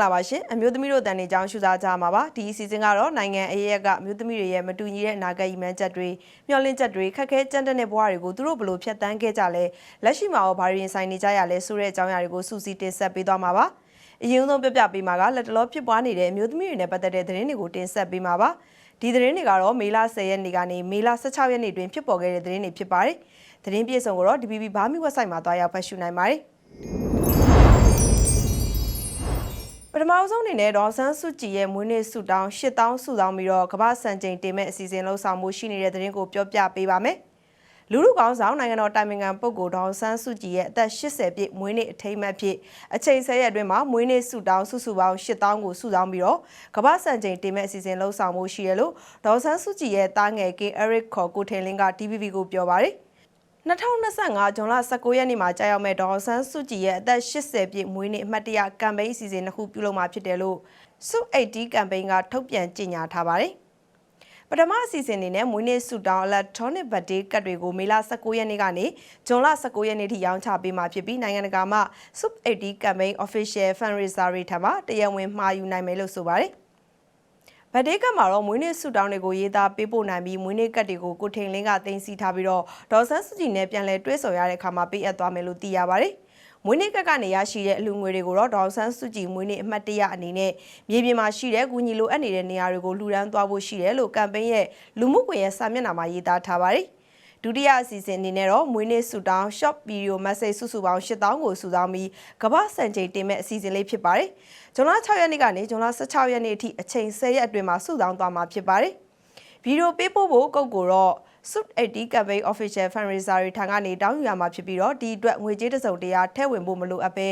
အားလုံးပဲမင်္ဂလာပါရှင်အမျိုးသမီးတို့တန်နေကြောင်းရှုစားကြမှာပါဒီအစီအစဉ်ကတော့နိုင်ငံအရေးရကအမျိုးသမီးတွေရဲ့မတူညီတဲ့အနာဂတ်ရည်မှန်းချက်တွေမျှော်လင့်ချက်တွေခက်ခဲကြမ်းတမ်းတဲ့ဘဝတွေကိုသူတို့ဘယ်လိုဖြတ်တန်းခဲ့ကြလဲလက်ရှိမှာရောဘာတွေရင်ဆိုင်နေကြရလဲဆိုတဲ့အကြောင်းအရာတွေကိုစူးစီးတင်ဆက်ပေးသွားမှာပါအရင်ဆုံးပြပြပေးမှာကလက်တလောဖြစ်ပွားနေတဲ့အမျိုးသမီးတွေနဲ့ပတ်သက်တဲ့သတင်းတွေကိုတင်ဆက်ပေးမှာပါဒီသတင်းတွေကတော့မေလ10ရက်နေ့ကနေမေလ16ရက်နေ့တွင်ဖြစ်ပေါ်ခဲ့တဲ့သတင်းတွေဖြစ်ပါတယ်သတင်းပြည့်စုံကိုတော့ DBB ဘာမီ website မှာတွားရောက်ဖတ်ရှုနိုင်ပါတယ် ထမဆုံးအနေနဲ့ဒေါ်ဆန်းစုကြည်ရဲ့မွေးနေ့ဆုတောင်း8000ဆုတောင်းပြီးတော့ကမ္ဘာစံချိန်တင်မဲ့အစီအစဉ်လှုပ်ဆောင်မှုရှိနေတဲ့သတင်းကိုပြောပြပေးပါမယ်။လူလူကောင်းဆောင်နိုင်ငံတော်တိုင်ပင်ခံပုဂ္ဂိုလ်ဒေါ်ဆန်းစုကြည်ရဲ့အသက်80ပြည့်မွေးနေ့အထိမ်းအမှတ်ဖြစ်အချိန်10ရက်အတွင်းမှာမွေးနေ့ဆုတောင်းစုစုပေါင်း8000ကိုဆုတောင်းပြီးတော့ကမ္ဘာစံချိန်တင်မဲ့အစီအစဉ်လှုပ်ဆောင်မှုရှိရလို့ဒေါ်ဆန်းစုကြည်ရဲ့တားငယ်ကင် Eric ခေါ်ကိုထင်လင်းက DVB ကိုပြောပါတယ်။ 2025ဇွန်လ19ရက်နေ့မှာကြာရောက်မဲ့ဒေါ်ဆန်းစုကြည်ရဲ့အသက်80ပြည့်မွေးနေ့အမှတ်တရကမ်ပိန်းအစီအစဉ်တစ်ခုပြုလုပ်မှာဖြစ်တယ်လို့စု80ကမ်ပိန်းကထုတ်ပြန်ကြေညာထားပါတယ်။ပထမအစီအစဉ်အနေနဲ့မွေးနေ့ဆုတောင်း electronic birthday ကတ်တွေကိုမေလ19ရက်နေ့ကနေဇွန်လ19ရက်နေ့ထိရောင်းချပေးမှာဖြစ်ပြီးနိုင်ငံတကာမှ sub 80 campaign official fundraiser တွေထံမှတရားဝင်မှာယူနိုင်မယ်လို့ဆိုပါတယ်။ ဗတ်ဒေးကတ်မှာတော့မွေးနေ့ဆုတောင်းတွေကိုရေးသားပေးပို့နိုင်ပြီးမွေးနေ့ကတ်တွေကိုကိုထိန်လင်းကတင်စီထားပြီးတော့ဒေါ်ဆန်းစုကြည်နဲ့ပြန်လည်တွဲဆော်ရတဲ့အခါမှာပေးအပ်သွားမယ်လို့သိရပါတယ်။မွေးနေ့ကတ်ကနေရရှိတဲ့အလူငွေတွေကိုတော့ဒေါ်ဆန်းစုကြည်မွေးနေ့အမှတ်တရအနေနဲ့မြေပြင်မှာရှိတဲ့ကူညီလိုအပ်နေတဲ့နေရာတွေကိုလှူဒန်းသွားဖို့ရှိတယ်လို့ကမ်ပိန်းရဲ့လူမှုကွန်ရက်စာမျက်နှာမှာရေးသားထားပါတယ်။ ဒုတိယအစီအစဉ်အနေနဲ့တော့မွေးနေ့ဆူတောင်း short video message စုစုပေါင်း8000ကိုစုဆောင်းပြီးကမ္ဘာစံချိန်တင်မဲ့အစီအစဉ်လေးဖြစ်ပါတယ်။ဇွန်လ6ရက်နေ့ကနေဇွန်လ16ရက်နေ့အထိအချိန်10ရက်အတွင်းမှာစုဆောင်းသွားမှာဖြစ်ပါတယ်။ဗီဒီယိုပေးပို့ဖို့ကုတ်ကိုတော့ Suit 80 Campaign Official Fundraiser တွေထံကနေတောင်းယူရမှာဖြစ်ပြီးတော့ဒီအတွက်ငွေကြေးတစ်စုံတရာထည့်ဝင်ဖို့မလိုအပ်ပဲ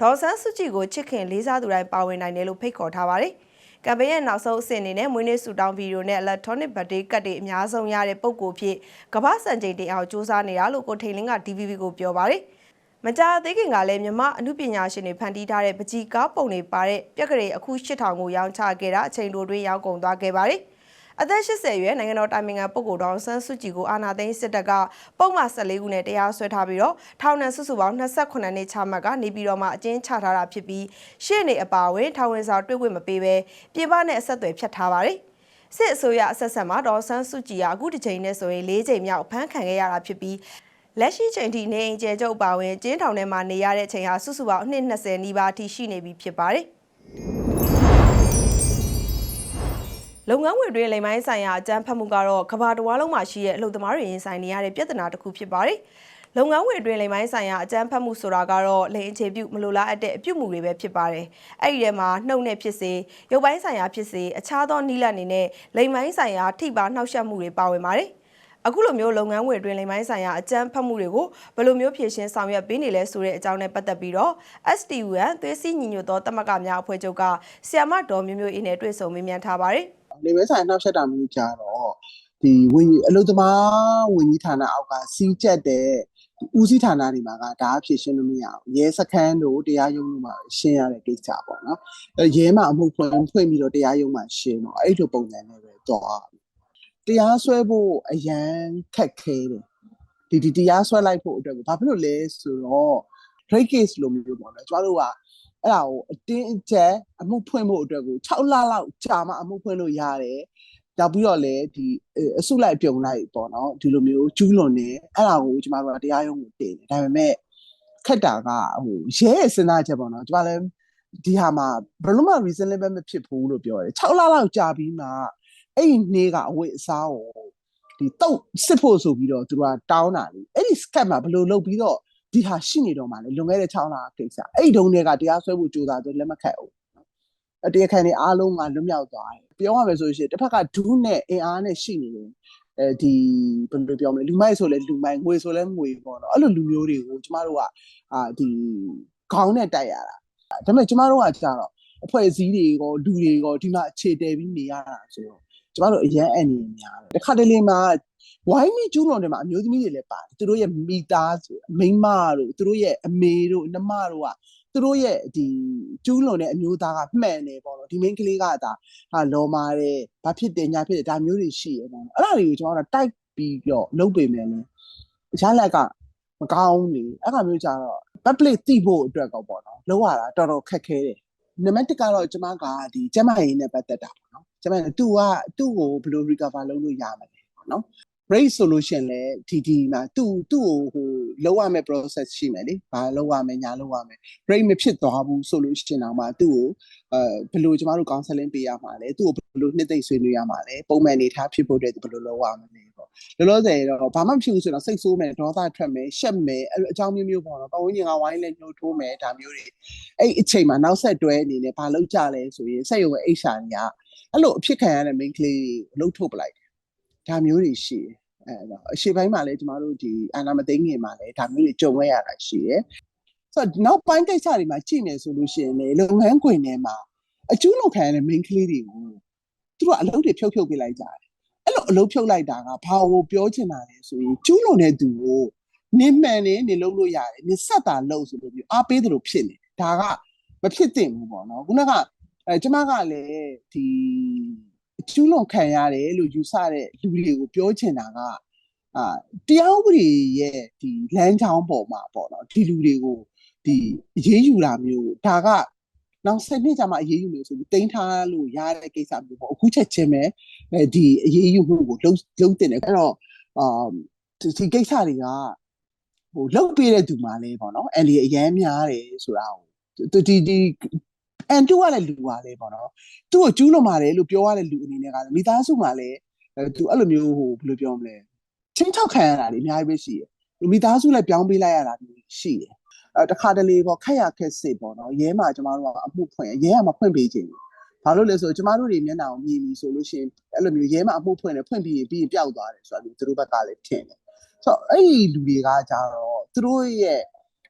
ဒေါ်ဆန်းစုကြည်ကိုချစ်ခင်လေးစားသူတိုင်းပါဝင်နိုင်တယ်လို့ဖိတ်ခေါ်ထားပါတယ်။ ကမ်ပိန်းရဲ့နောက်ဆုံးအဆင့်အနေနဲ့မွေးနေ့ဆူတောင်းဗီဒီယိုနဲ့ electronic birthday ကတ်တွေအများဆုံးရတဲ့ပုံကိုဖြစ်ကမ္ဘာစံချိန်တင်အောင်စူးစမ်းနေတာလို့ကိုထိန်လင်းက DVB ကိုပြောပါတယ်မကြာသေးခင်ကလည်းမြမအမှုပညာရှင်တွေဖန်တီးထားတဲ့ပကြီးကားပုံတွေပါတဲ့ပြက်ကလေးအခု8000ကိုရောင်းချခဲ့တာအချိန်တိုတွင်းရောက်ကုန်သွားခဲ့ပါတယ်။ အသက်80ရွယ်နိုင်ငံတော်တိုင်ပင်ခံပုဂ္ဂိုလ်တော်ဆန်းစုကြည်ကိုအာဏာသိမ်းစစ်တပ်ကပုံမှန်14ခုနဲ့တရားစွဲထားပြီးတော့ထောင်ဒဏ်စုစုပေါင်း28နှစ်ချမှတ်ကနေပြီးတော့မှအကျဉ်းချထားတာဖြစ်ပြီးရှေ့နေအပါအဝင်ထောင်ဝင်စာတွေ့ခွင့်မပေးဘဲပြည်ပနဲ့အဆက်အသွယ်ဖြတ်ထားပါတယ်စစ်အစိုးရအဆက်ဆက်မှာဒေါ်ဆန်းစုကြည်ကအခုတစ်ချိန်နဲ့ဆိုရင်၄ချိန်မြောက်ဖမ်းခံခဲ့ရတာဖြစ်ပြီးလက်ရှိချိန်ထိနေအိမ်ကျဲကျုပ်ပါဝင်ကျင်းထောင်ထဲမှာနေရတဲ့ချိန်ဟာစုစုပေါင်းအနှစ်20နီးပါးအထိရှိနေပြီဖြစ်ပါတယ်။ လုပ်ငန်းဝင်တွင်လိမ်မိုင်းဆိုင်ရာအကြမ်းဖက်မှုကတော့ကဘာတဝါလုံးမှာရှိတဲ့အလုပ်သမားတွေရင်ဆိုင်နေရတဲ့ပြဿနာတစ်ခုဖြစ်ပါတယ်။လုပ်ငန်းဝင်တွင်လိမ်မိုင်းဆိုင်ရာအကြမ်းဖက်မှုဆိုတာကတော့လိမ်အခြေပြုမလိုလားအပ်တဲ့အပြုမှုတွေပဲဖြစ်ပါတယ်။အဲ့ဒီထဲမှာနှုတ်နဲ့ဖြစ်စေရုပ်ပိုင်းဆိုင်ရာဖြစ်စေအခြားသောနိလန့်နေနဲ့လိမ်မိုင်းဆိုင်ရာထိပါနှောက်ယှက်မှုတွေပါဝင်ပါတယ်။အခုလိုမျိုးလုပ်ငန်းဝင်တွင်လိမ်မိုင်းဆိုင်ရာအကြမ်းဖက်မှုတွေကိုဘယ်လိုမျိုးဖြေရှင်းဆောင်ရွက်ပေးနေလဲဆိုတဲ့အကြောင်းနဲ့ပတ်သက်ပြီးတော့ STUN သွေးစည်းညီညွတ်သောတမကများအဖွဲ့ချုပ်ကဆီယမဒေါ်မျိုးမျိုးအင်းနဲ့တွေ့ဆုံမေးမြန်းထားပါတယ်။ နေမဲဆိုင်နှောက်ရက်တာမျိုးကြတော့ဒီဝင်ကြီးအလုသမားဝင်ကြီးဌာနအောက်ကစီးကျက်တဲ့ဦးစီးဌာနတွေမှာကဒါအဖြစ်ရှင်းလို့မရဘူးရဲစခန်းတို့တရားရုံးတို့မှာရှင်းရတဲ့ကိစ္စပေါ့နော်အဲရဲမှာအမှုဖွင့်ဖွင့်ပြီးတော့တရားရုံးမှာရှင်းတော့အဲ့လိုပုံစံနဲ့ပဲတော့တရားစွဲဖို့အရန်ခက်ခဲတယ်ဒီဒီတရားစွဲလိုက်ဖို့အတွက်ကိုဘာဖြစ်လို့လဲဆိုတော့ break case လို့မျိုးပေါ့နော်ကျမတို့က အဲ့ဒါကိုအတင်းအကျပ်အမှုဖွင့်ဖို့အတွက်ကို6လလောက်ကြာမှအမှုဖွင့်လို့ရတယ်နောက်ပြီးတော့လည်းဒီအစုလိုက်ပြုံလိုက်ပေါ့နော်ဒီလိုမျိုးကျူးလွန်နေအဲ့ဒါကိုကျမတို့ကတရားရုံးကိုတင်တယ်ဒါပေမဲ့ခက်တာကဟိုရဲရဲ့စဉ်းစားချက်ပေါ့နော်ကျမလည်းဒီဟာမှာဘယ်လိုမှ reasonable မဖြစ်ဘူးလို့ပြောတယ်6လလောက်ကြာပြီးမှအဲ့ဒီနေ့ကအဝိအစားကိုဒီတုတ်စစ်ဖို့ဆိုပြီးတော့သူကတောင်းတာလေအဲ့ဒီ scam မှာဘယ်လိုလုပ်ပြီးတော့ ဒီဟာရှိနေတော့မှလေလွန်ခဲ့တဲ့6လကိစ္စအဲ့ဒီတုန်းတွေကတရားစွဲဖို့ကြိုးစားတယ်လက်မခတ်ဘူးအတရားခံတွေအားလုံးကလွတ်မြောက်သွားတယ်ပြောရမယ်ဆိုရင်တစ်ဖက်ကဒူးနဲ့အင်အားနဲ့ရှိနေတယ်အဲဒီဘယ်လိုပြောမလဲလူမိုက်ဆိုလဲလူမိုက်ငွေဆိုလဲငွေပေါ့နော်အဲ့လိုလူမျိုးတွေကိုကျမတို့ကအာဒီခေါင်းနဲ့တိုက်ရတာဒါပေမဲ့ကျမတို့ကကြာတော့အဖွဲ့အစည်းတွေရောလူတွေရောဒီမှာအခြေတည်ပြီးနေရတာဆိုတော့ကျမတို့အရန်အန်နေများတယ်တစ်ခါတလေမှာ ဝိုင်းမိကျူးလွန်တယ်မှာအမျိုးသမီးတွေလည်းပါတယ်သူတို့ရဲ့မိသားစုမိန်းမတို့သူတို့ရဲ့အမေတို့နှမတို့ကသူတို့ရဲ့ဒီကျူးလွန်တဲ့အမျိုးသားကမှန်တယ်ပေါ့နော်ဒီ main ကလေးကဒါဟာလောမာတယ်ဘာဖြစ်တယ်ညာဖြစ်တယ်ဒါမျိုးတွေရှိရပေါ့နော်အဲ့ဒါတွေကိုကျွန်တော်တို့တိုက်ပြီးတော့လုပ်ပေမယ်လေရလက်ကမကောင်းနေအဲ့ဒါမျိုးကြတော့ public သိဖို့အတွက်ကောပေါ့နော်လောက်ရတာတော်တော်ခက်ခဲတယ်နံပါတ်1ကတော့ကျမကဒီကျမရေးနဲ့ပတ်သက်တာပေါ့နော်ကျမကသူကသူ့ကိုဘယ်လို recover လုပ်လို့ရမလဲပေါ့နော် break solution လဲဒီဒီမှာသူ့သူ့ကိုဟိုလောက်ရမယ့် process ရှိမယ်လေဘာလောက်ရမယ်ညာလောက်ရမယ် break မဖြစ်သွားဘူးဆိုလို့ရှိရင်တော့မှသူ့ကိုအဲဘယ်လိုကျမတို့ counseling ပေးရမှာလဲသူ့ကိုဘယ်လိုနှစ်သိမ့်ဆွေးနွေးရမှာလဲပုံမှန်နေထားဖြစ်ဖို့အတွက်ဘယ်လိုလုပ်ရမလဲပေါ့လောလောဆယ်တော့ဘာမှမဖြစ်ဘူးဆိုတော့စိတ်ဆိုးမယ်ဒေါသထွက်မယ်ရှက်မယ်အဲ့လိုအကြောင်းမျိုးမျိုးပေါ့နော်ပတ်ဝန်းကျင်ကဝိုင်းလဲညှို့ထိုးမယ်ဒါမျိုးတွေအဲ့အချိန်မှာနောက်ဆက်တွဲအနေနဲ့ဘာလုပ်ကြလဲဆိုရင်စိတ်ရုံရဲ့ HR တွေကအဲ့လိုအဖြစ်ခံရတဲ့ main ကလေးလှုပ်ထုတ်ပလိုက်ဒါမျိုးတွေရှိတယ် အဲတော့အရှိပိုင်းမှာလည်းကျမတို့ဒီအာနာမသိငင်မှာလည်းဒါမျိုးတွေကြုံရရတာရှိတယ်ဆိုတော့နောက်ပိုင်းကိစ္စတွေမှာကြည့်နေဆိုလို့ရှိရင်လေလုပ်ငန်းခွင်ထဲမှာအကျူးလုပ်ခံရတဲ့ main ကလေးတွေကိုသူတို့ကအလုပ်တွေဖြုတ်ဖြုတ်ပေးလိုက်ကြတယ်အဲ့လိုအလုပ်ဖြုတ်လိုက်တာကဘာကိုပြောချင်တာလဲဆိုရင်ကျူးလွန်တဲ့သူကိုနင်းမှန်နေနေလုပ်လို့ရတယ်နင်းဆက်တာလုပ်ဆိုလို့ပြီးအားပေးတယ်လို့ဖြစ်နေဒါကမဖြစ်သင့်ဘူးပေါ့နော်ခုနကအဲကျမကလည်းဒီအ ကျူးလွန်ခံရတယ်လို့ယူဆတဲ့လူတွေကိုပြောချင်တာကအာတရားဥပဒေရဲ့ဒီလမ်းကြောင်းပေါ်မှာပေါ့နော်ဒီလူတွေကိုဒီအရေးယူတာမျိုးဒါကနောက်ဆက်နှစ်ကြာမှအရေးယူလို့ဆိုပြီးတင်ထားလို့ရတဲ့ကိစ္စမျိုးပေါ့အခုချက်ချင်းပဲအဲဒီအရေးယူမှုကိုလုံးလုံးတင်တယ်အဲ့တော့အာဒီဒီကိစ္စတွေကဟိုလောက်ပေးတဲ့သူမှလည်းပေါ့နော်အန်ဒီအရန်များတယ်ဆိုတာကိုဒီဒီ အန်တူကလည်းလူပါလေပေါ့နော်သူ့ကိုကျူးလွန်ပါတယ်လို့ပြောရတဲ့လူအနေနဲ့ကလည်းမိသားစုမှာလည်းအဲသူအဲ့လိုမျိုးဟိုဘယ်လိုပြောမလဲချင်းချောက်ခံရတာတွေအများကြီးပဲရှိတယ်မိသားစုလည်းပြောင်းပေးလိုက်ရတာမျိုးရှိတယ်အဲတခါတလေပေါ့ခက်ရခက်စစ်ပေါ့နော်ရဲမှာကျမတို့ကအမှုဖွင့်ရဲကမဖွင့်ပေးခြင်းဘူးဘာလို့လဲဆိုတော့ကျမတို့တွေမျက်နှာကိုမြင်ပြီဆိုလို့ရှိရင်အဲ့လိုမျိုးရဲမှာအမှုဖွင့်တယ်ဖွင့်ပြီးရင်ပြီးရင်ပျောက်သွားတယ်ဆိုတာမျိုးသူတို့ဘက်ကလည်းထင်တယ်ဆိုတော့အဲ့ဒီလူတွေကကြတော့သူတို့ရဲ့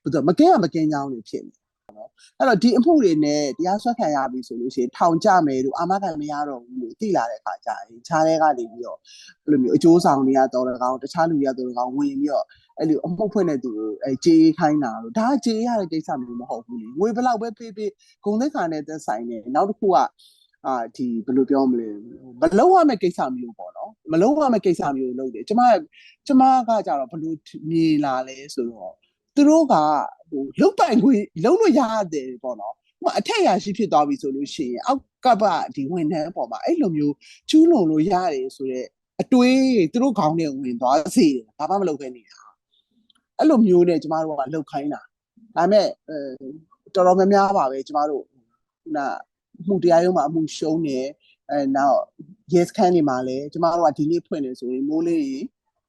ဘယ်လိုမကင်းရမကင်းကြောင်းတွေဖြစ်နေ အဲ့တော့ဒီအမှုတွေနဲ့တရားစွဲခံရပြီဆိုလို့ရှိရင်ထောင်ကြမယ်လို့အာမခံမရတော့ဘူးလို့သိလာတဲ့အခါကျရင်ခြားတဲ့ကနေပြီးတော့အဲ့လိုမျိုးအကျိုးဆောင်တွေကတော့တကောင်တခြားလူတွေကတော့တကောင်ဝင်ပြီးတော့အဲ့လိုအမှုဖွင့်တဲ့သူကိုအဲကြေးခိုင်းတာလို့ဒါကကြေးရတဲ့ကိစ္စမျိုးမဟုတ်ဘူးလေငွေဘယ်လောက်ပဲပေးပေးဂုံသက်ခါနဲ့သက်ဆိုင်နေနောက်တစ်ခုကအာဒီဘယ်လိုပြောမလဲမလုံးဝမဲ့ကိစ္စမျိုးပေါ့နော်မလုံးဝမဲ့ကိစ္စမျိုးလုပ်တယ်ကျမကျမကကြတော့ဘယ်လိုမြင်လာလဲဆိုတော့ သူတို့ကဟိုလုတ်ပိုင်ခွေလုံးလို့ရတယ်ပေါ့နော်ဟိုအထက်ရရှိဖြစ်သွားပြီဆိုလို့ရှိရင်အောက်ကပဒီဝန်ထမ်းအပေါ်မှာအဲ့လိုမျိုးကျူးလွန်လို့ရတယ်ဆိုတော့အတွေးသူတို့ခေါင်းထဲဝင်သွားစေတယ်ဘာမှမလုပ်ခဲ့နေတာအဲ့လိုမျိုးနဲ့ကျမတို့ကလှုပ်ခိုင်းတာဒါပေမဲ့အဲတော်တော်များများပါပဲကျမတို့ခုနမှုတရားရုံးမှာအမှုရှုံးနေအဲနောက် yes ခန်းနေမှာလဲကျမတို့ကဒီနေ့ဖွင့်နေဆိုရင်မိုးလေး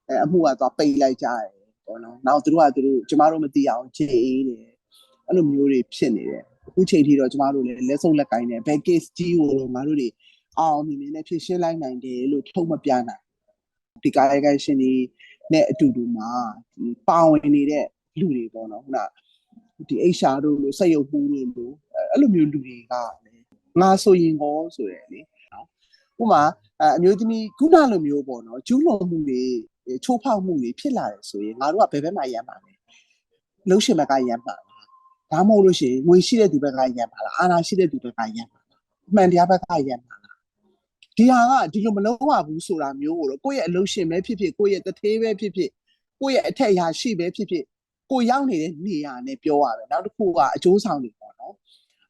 အဲအမှုကသွားပိတ်လိုက်ကြတယ် ပေါ့နော်နောက်သူတို့ကသူတို့ကျမတို့မသိအောင်ခြေအေးတယ်အဲ့လိုမျိုးတွေဖြစ်နေတယ်အခုချိန်ထိတော့ကျမတို့လည်းလက်စုပ်လက်ကင်တယ်ဘယ် case ကြီးကိုငါတို့တွေအောင်မြင်မြင်နဲ့ဖြည့်ရှင်းလိုက်နိုင်တယ်လို့ထုံမပြနိုင်ဒီကာယကရှင်တွေနဲ့အတူတူမှာဒီပါဝင်နေတဲ့လူတွေပေါ့နော်ခုနဒီ HR တို့လို့စက်ရုပ်ပူးတို့လို့အဲ့လိုမျိုးလူတွေကလည်းငါဆိုရင်ကောဆိုရယ်လေနော်ဥပမာအမျိုးသမီးခုနလိုမျိုးပေါ့နော်ကျူးလွန်မှုတွေ ချိုးဖောက်မှုတွေဖြစ်လာတယ်ဆိုရင်ငါတို့ကဘယ်ဘက်မှာရမ်းပါလဲလှုပ်ရှင်ဘက်ကရမ်းပါလားဒါမှမဟုတ်လို့ရှိရင်ငွေရှိတဲ့သူဘက်ကရမ်းပါလားအာဏာရှိတဲ့သူဘက်ကရမ်းပါလားအမှန်တရားဘက်ကရမ်းပါလားဒီဟာကဒီလိုမလုံးဝဘူးဆိုတာမျိုးကိုတော့ကိုယ့်ရဲ့အလုပ်ရှင်ပဲဖြစ်ဖြစ်ကိုယ့်ရဲ့တထေးပဲဖြစ်ဖြစ်ကိုယ့်ရဲ့အထက်အရာရှိပဲဖြစ်ဖြစ်ကိုရောက်နေတဲ့နေရာနဲ့ပြောရတယ်နောက်တစ်ခုကအကျိုးဆောင်တွေပေါ့နော်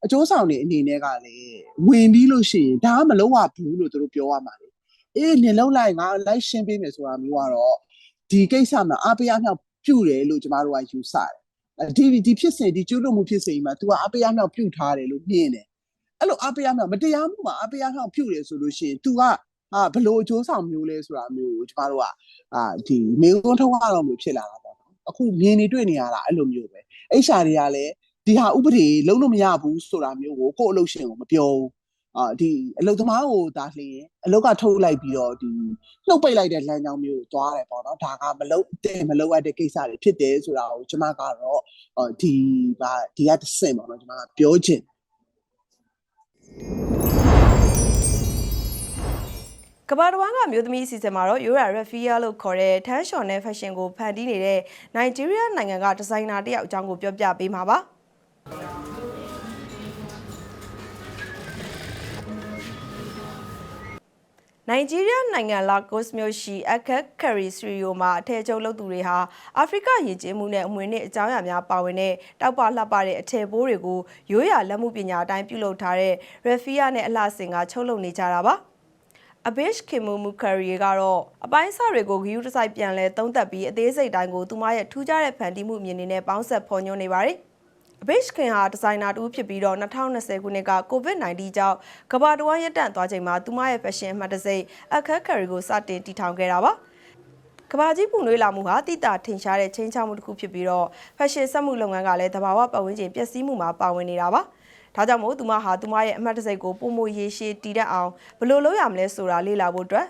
အကျိုးဆောင်တွေအနေနဲ့ကလည်းဝင်ပြီးလို့ရှိရင်ဒါကမလုံးဝဘူးလို့သူတို့ပြောရမှာလေ အေးနေလုံးလိုက်ငါလိုက်ရှင်းပေးမယ်ဆိုတာမျိုးကတော့ဒီကိစ္စမှာအားပေးအမြောက်ပြုတယ်လို့ကျမတို့ကယူဆတယ်ဒီဒီဖြစ်စဉ်ဒီကျူးလွန်မှုဖြစ်စဉ်မှာ तू ကအားပေးအမြောက်ပြုထားတယ်လို့မြင်တယ်အဲ့လိုအားပေးအမြောက်မတရားမှုမှာအားပေးအမြောက်ပြုတယ်ဆိုလို့ရှိရင် तू ကအာဘလို့အကျိုးဆောင်မျိုးလဲဆိုတာမျိုးကိုကျမတို့ကအာဒီမေကွန်းထုံးရတော့မျိုးဖြစ်လာတာပေါ့အခုမြင်နေတွေ့နေရတာအဲ့လိုမျိုးပဲအိရှာတွေကလည်းဒီဟာဥပဒေလုံးလို့မရဘူးဆိုတာမျိုးကိုကိုယ့်အလုပ်ရှင်ကိုမပြောဘူး အာဒီအလုပ်သမားကိုဒါလျင်အလုပ်ကထုတ်လိုက်ပြီးတော့ဒီနှုတ်ပိတ်လိုက်တဲ့လမ်းကြောင်းမျိုးကိုသွားတယ်ပေါ့နော်ဒါကမလုပ်တဲ့မလုပ်ရတဲ့ကိစ္စတွေဖြစ်တယ်ဆိုတာကိုကျွန်မကတော့ဒီဗာဒီကတစ်ဆင့်ပေါ့နော်ကျွန်မကပြောချင်ကမ္ဘာတစ်ဝန်းကမျိုးသမီးအစီအစဉ်မှာတော့ Yura Rafia လို့ခေါ်တဲ့ထန်းလျှော်နဲ့ fashion ကိုဖန်တီးနေတဲ့ Nigeria နိုင်ငံကဒီဇိုင်နာတစ်ယောက်အကြောင်းကိုပြောပြပေးမှာပါ နိုင်ဂျီးရီးယားနိုင်ငံလာကိုစ်မြို့ရှိအခက်ခရီစရီယိုမှာအထည်ချုပ်လုပ်သူတွေဟာအာဖရိကယဉ်ကျေးမှုနဲ့အမွေနဲ့အကြောင်းအရာများပါဝင်တဲ့တောက်ပလှပတဲ့အထည်ဘိုးတွေကိုရိုးရာလက်မှုပညာအတိုင်းပြုလုပ်ထားတဲ့ရဖီယာနဲ့အလှဆင်ကချုပ်လုပ်နေကြတာပါအဘစ်ခင်မူမူခရီကတော့အပိုင်းအစတွေကိုဂယူးတစ်စိုက်ပြန်လဲသုံးသက်ပြီးအသေးစိတ်တိုင်းကိုသူမရဲ့ထူးခြားတဲ့ဖန်တီးမှုအမြင်တွေနဲ့ပေါင်းဆက်ဖော်ညွှန်းနေပါတယ် အဘစ်ခင်ဟာဒီဇိုင်နာတူဖြစ်ပြီးတော့2020ခုနှစ်က COVID-19 ကြောင့်ကမ္ဘာတစ်ဝန်းရပ်တန့်သွားချိန်မှာသူမရဲ့ fashion အမှတ်တစိမ့်အခက်ခရီကိုစတင်တည်ထောင်ခဲ့တာပါကမ္ဘာကြီးပူနွေးလာမှုဟာတိတာထင်ရှားတဲ့ချင်းချောက်မှုတစ်ခုဖြစ်ပြီးတော့ fashion စက်မှုလုပ်ငန်းကလည်းသဘာဝပတ်ဝန်းကျင်ပျက်စီးမှုမှာပါဝင်နေတာပါဒါကြောင့်မို့သူမဟာသူမရဲ့အမှတ်တစိမ့်ကိုပုံမရေရှည်တည်တတ်အောင်ဘယ်လိုလုပ်ရမလဲဆိုတာလေ့လာဖို့အတွက်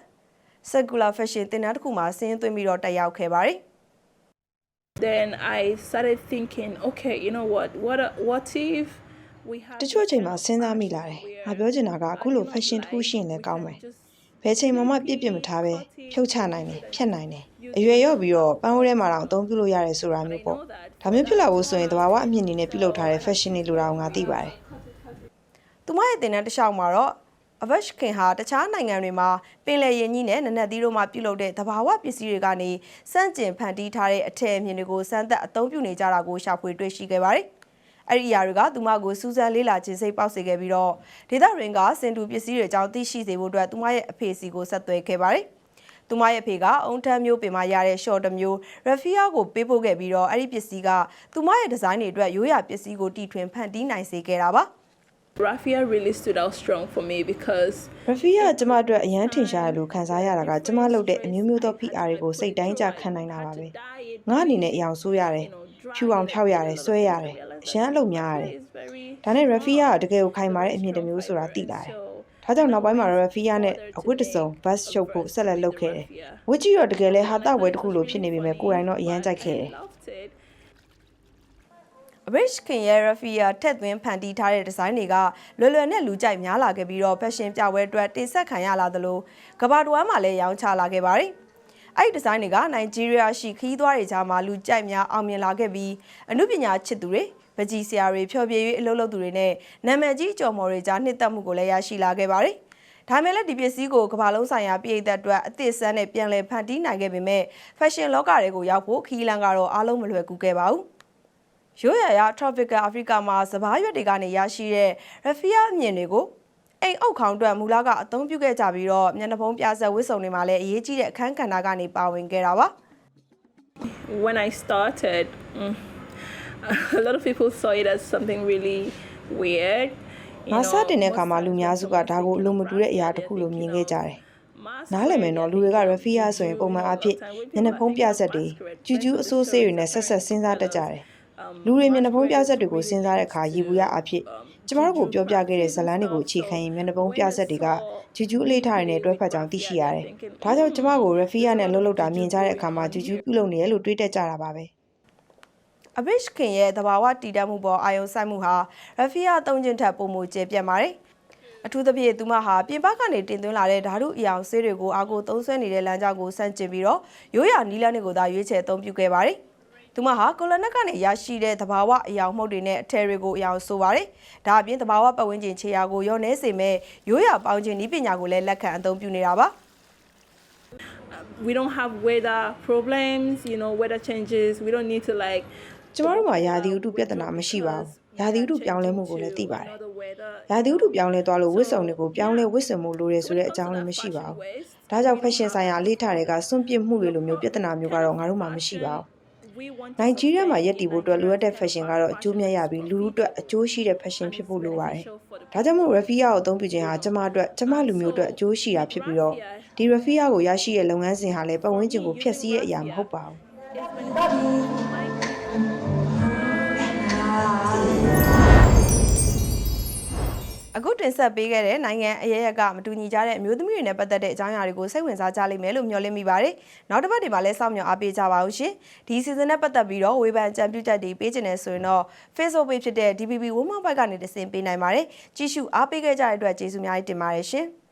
circular fashion သင်တန်းတစ်ခုမှာဆင်းသွင်းပြီးတော့တက်ရောက်ခဲ့ပါတယ် then I started thinking, okay, you know what? What what if we had တချို့အချိန်မှာစဉ်းစားမိလာတယ်။ငါပြောချင်တာကအခုလို fashion တစ်ခုရှိရင်လည်းကောင်းမယ်။ဘယ်ချိန်မှမပြည့်ပြည့်မထားပဲဖြုတ်ချနိုင်တယ်ဖြတ်နိုင်တယ်။အရွယ်ရော့ပြီးတော့ပန်းဝဲထဲမှာတော့အသုံးပြုလို့ရတယ်ဆိုတာမျိုးပေါ့။ဒါမျိုးဖြစ်လာဖို့ဆိုရင်တဘာဝအမြင့်အနေနဲ့ပြုလုပ်ထားတဲ့ fashion တွေလိုတာကိုငါသိပါတယ်။။သူမရဲ့တင်တန်းတစ်လျှောက်မှာတော့ အဘရှ်ခင်ဟာတခြားနိုင်ငံတွေမှာပင်လယ်ရင်ကြီးနဲ့နနက်သီးတို့မှပြုလုပ်တဲ့သဘာဝပစ္စည်းတွေကနေစန့်ကျင်ဖန်တီးထားတဲ့အထည်အမြင်တွေကိုစမ်းသပ်အသုံးပြုနေကြတာကိုရှာဖွေတွေ့ရှိခဲ့ပါတယ်။အဲ့ဒီအရာတွေကသူမကိုစူးစမ်းလေးလာခြင်းစိတ်ပေါက်စေခဲ့ပြီးတော့ဒေသရင်းကစင်တူပစ္စည်းတွေအကြောင်းသိရှိစေဖို့အတွက်သူမရဲ့အဖေစီကိုဆက်သွယ်ခဲ့ပါတယ်။သူမရဲ့အဖေကအုံထမ်းမျိုးပင်မရတဲ့ short တစ်မျိုး Raffia ကိုပေးပို့ခဲ့ပြီးတော့အဲ့ဒီပစ္စည်းကသူမရဲ့ဒီဇိုင်းတွေအတွက်ရိုးရာပစ္စည်းကိုတီထွင်ဖန်တီးနိုင်စေခဲ့တာပါ။ Raffia really stood out strong for me because Raffia ကကျမအတွက်အရန်ထင်ရှားတယ်လို့ခံစားရတာကကျမလုပ်တဲ့အမျိုးမျိုးသော PR တွေကိုစိတ်တိုင်းကြခံနိုင်တာပါပဲ။ငါအနေနဲ့အယောင်ဆိုးရတယ်။ဖြူအောင်ဖြောက်ရတယ်ဆွဲရတယ်။အရန်အလုပ်များရတယ်။ဒါနဲ့ Raffia ကတကယ်ကိုခိုင်မာတဲ့အမြင်တစ်မျိုးဆိုတာသိလာတယ်။ဒါကြောင့်နောက်ပိုင်းမှာ Raffia နဲ့အဝတ်တစုံ bus ချုပ်ဖို့ဆက်လက်လုပ်ခဲ့တယ်။ဝတ်ကြည့်တော့တကယ်လဲဟာတာဝဲတစ်ခုလိုဖြစ်နေပေမဲ့ကိုယ်တိုင်တော့အရန်ကြိုက်ခဲ့တယ်။ Rich King ရဲ့ Raffia ထက်သွင်းဖန်တီးထားတဲ့ဒီဇိုင်းတွေကလွယ်လွယ်နဲ့လူကြိုက်များလာခဲ့ပြီးတော့ fashion ပြပွဲအတွက်တင်ဆက်ခံရလာသလိုကမ္ဘာတစ်ဝန်းမှာလည်းရောင်းချလာခဲ့ပါတယ်။အဲ့ဒီဒီဇိုင်းတွေကနိုင်ဂျီးရီးယားရှိခီးသွားတွေကြားမှာလူကြိုက်များအောင်မြင်လာခဲ့ပြီးအမှုပညာချစ်သူတွေပကြီးဆရာတွေဖျော်ဖြေ၍အလုပ်လုပ်သူတွေနဲ့နာမည်ကြီးကြော်မော်တွေကြားနှစ်သက်မှုကိုလည်းရရှိလာခဲ့ပါတယ်။ဒါမဲ့လည်းဒီပစ္စည်းကိုကမ္ဘာလုံးဆိုင်ရာပြည်သက်အတွက်အသစ်ဆန်းနဲ့ပြန်လည်ဖန်တီးနိုင်ခဲ့ပေမဲ့ fashion လောကတွေကိုရောက်ဖို့ခီးလန်းကတော့အားလုံးမလွယ်ကူခဲ့ပါဘူး။ ရိုးရာရာ tropical Africa မှာစဘာရွက်တွေကနေရရှိတဲ့ raffia အမြင်တွေကိုအိမ်အုပ်ခေါင်းအတွက်မူလကအသုံးပြုခဲ့ကြပြီးတော့မျက်နှာဖုံးပြဆက်ဝစ်စုံတွေမှာလည်းအရေးကြီးတဲ့အခန်းကဏ္ဍကနေပါဝင်ခဲ့တာပါ when I started, mm, a lot of people saw it as something really weird. you ငါ know, စတင်တဲ့အခါမှာ most လူများစုကဒါကိုအလိုမတူတဲ့အရာတစ်ခုလိုမြင်ခဲ့ကြတယ် masquerade နားလည်မယ်နော်လူတွေက Raffia ဆိုရင်ပုံမှန်အားဖြင့်မျက်နှာဖုံးပြဆက်တွေကျူးကျူးအစိုးဆေးတွေနဲ့ဆက်ဆက်စဉ်းစားတတ်ကြတယ် လူတွေမျက်နှာဖုံးပြဆက်တွေကိုစဉ်းစားတဲ့အခါရေဘူးရအားဖြင့်ကျမတို့ကိုပြောပြခဲ့တဲ့ဇတ်လန်းတွေကိုအခြေခံရင်မျက်နှာဖုံးပြဆက်တွေကကျူးကျူးအလေးထားတွေနဲ့တွဲဖက်ကြောင်းသိရှိရတယ်ဒါကြောင့်ကျမကို Raffia နဲ့လှုပ်လှုပ်တာမြင်ကြတဲ့အခါမှာကျူးကျူးပြုလုပ်နေရလို့တွေးတက်ကြတာပါပဲအဘစ်ခင်ရဲ့သဘာဝတည်တတ်မှုပေါ်အာယုံစိုက်မှုဟာ raffia သုံးခြင်းထက်ပိုမိုကျယ်ပြန့်ပါတယ်အထူးသဖြင့်သူမဟာပြင်ပကနေတင်သွင်းလာတဲ့ဓာတုအယောင်ဆေးတွေကိုအာကိုသုံးဆွဲနေတဲ့လမ်းကြောင်းကိုစန့်ကျင်ပြီးတော့ရိုးရာနီးလန်းတွေကိုသာရွေးချယ်အသုံးပြုခဲ့ပါတယ်။ သူမဟာကိုလနက်ကနေရရှိတဲ့သဘာဝအယောင်မှုတ်တွေနဲ့အထည်တွေကိုအယောင်ဆိုပါတယ်။ဒါအပြင်သဘာဝပတ်ဝန်းကျင်ခြေရာကိုရောနှဲစေမဲ့ရိုးရာပေါင်းခြင်းဤပညာကိုလည်းလက်ခံအသုံးပြုနေတာပါ။ we don't have weather problems, you know, weather changes. We don't need to like ကျမတို့မှာရာသီဥတုပြဿနာမရှိပါဘူးရာသီဥတုပြောင်းလဲမှုကိုလည်းသိပါတယ်ရာသီဥတုပြောင်းလဲသွားလို့ဝတ်စုံတွေကိုပြောင်းလဲဝတ်ဆင်မှုလိုတယ်ဆိုတဲ့အကြောင်းလည်းမရှိပါဘူးဒါကြောင့် fashion ဆိုင်ရာအလေးထားတွေကစွန့်ပစ်မှုတွေလိုမျိုးပြဿနာမျိုးကတော့ငါတို့မှာမရှိပါဘူး နိုင်ဂျီးရီးယားမှာရက်တည်ဖို့အတွက်လိုအပ်တဲ့ fashion ကတော့အကျိုးမြတ်ရပြီးလူလူအတွက်အကျိုးရှိတဲ့ fashion ဖြစ်ဖို့လိုပါတယ်။ဒါကြောင့်မို့ Raffia ကိုအသုံးပြုခြင်းဟာကျမအတွက်ကျမလူမျိုးအတွက်အကျိုးရှိတာဖြစ်ပြီးတော့ဒီ Raffia ကိုရရှိတဲ့လုပ်ငန်းစဉ်ဟာလည်းပတ်ဝန်းကျင်ကိုဖျက်ဆီးတဲ့အရာမဟုတ်ပါဘူး။ အခုတင်ဆက်ပေးခဲ့တဲ့နိုင်ငံအရရက်ကမတူညီကြတဲ့အမျိုးသမီးတွေနဲ့ပတ်သက်တဲ့အကြောင်းအရာတွေကိုစိတ်ဝင်စားကြလိမ့်မယ်လို့မျှော်လင့်မိပါတယ်။နောက်တစ်ပတ်ဒီမှာလည်းစောင့်မျှော်အားပေးကြပါဦးရှင်။ဒီ season နဲ့ပတ်သက်ပြီးတော့ဝေဖန်ကြံပြုချက်တွေပေးချင်တယ်ဆိုရင်တော့ Facebook page ဖြစ်တဲ့ DPP Women Bike ကနေတဆင့်ပေးနိုင်ပါတယ်။ကြည့်ရှုအားပေးခဲ့ကြတဲ့အတွက်ကျေးဇူးအများကြီးတင်ပါတယ်ရှင်။